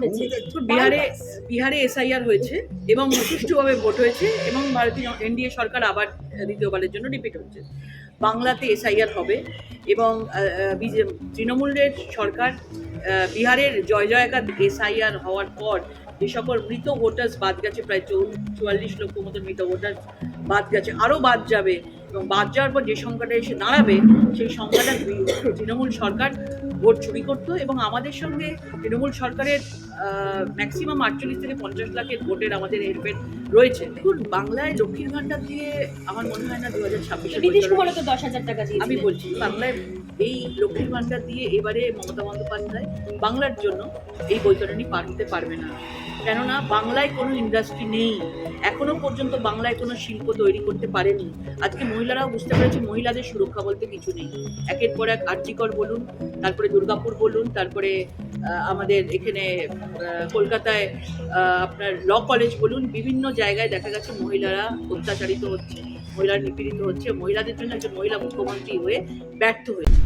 করেছে? বিহারে বিহারে এসআইআর হয়েছে এবং সুষ্ঠুভাবে ভোট হয়েছে এবং ভারতীয় এনডিএ সরকার আবার দ্বিতীয়বারের জন্য রিপিট হচ্ছে। বাংলাতে এসআইআর হবে এবং তৃণমূলের সরকার বিহারের জয় জয়কার এসআইআর হওয়ার পর যে সকল মৃত ভোটার্স বাদ গেছে প্রায় চৌ- চুয়াল্লিশ লক্ষ মতো মৃত ভোটার বাদ গেছে আরও বাদ যাবে এবং বাদ যাওয়ার পর যে সংখ্যাটা এসে দাঁড়াবে সেই সংখ্যাটা তৃণমূল সরকার ভোট চুরি করত এবং আমাদের সঙ্গে তৃণমূল সরকারের ম্যাক্সিমাম আটচল্লিশ থেকে পঞ্চাশ লাখের ভোটের আমাদের হেরফের রয়েছে। দেখুন বাংলায় লক্ষ্মীর ভাণ্ডার দিয়ে আমার মনে হয় না দু হাজার ছাব্বিশে নীতিশ কুমারও তো দশ হাজার টাকা দিয়ে আমি বলছি বাংলায় এই লক্ষ্মীর ভাণ্ডার দিয়ে এবারে মমতা বন্দ্যোপাধ্যায় বাংলার জন্য এই বৈতরণী পার হতে পারবে না। কেননা বাংলায় কোনো ইন্ডাস্ট্রি নেই। এখনও পর্যন্ত বাংলায় কোনো শিল্প তৈরি করতে পারেনি। আজকে মহিলারাও বুঝতে পেরেছে মহিলাদের সুরক্ষা বলতে কিছু নেই। একের পর এক আর্জিকর বলুন তারপরে দুর্গাপুর বলুন তারপরে আমাদের এখানে কলকাতায় আপনার ল কলেজ বলুন বিভিন্ন জায়গায় দেখা গেছে মহিলারা অত্যাচারিত হচ্ছে, মহিলারা নিপীড়িত হচ্ছে, মহিলাদের জন্য একজন মহিলা মুখ্যমন্ত্রী হয়ে ব্যর্থ হয়েছে।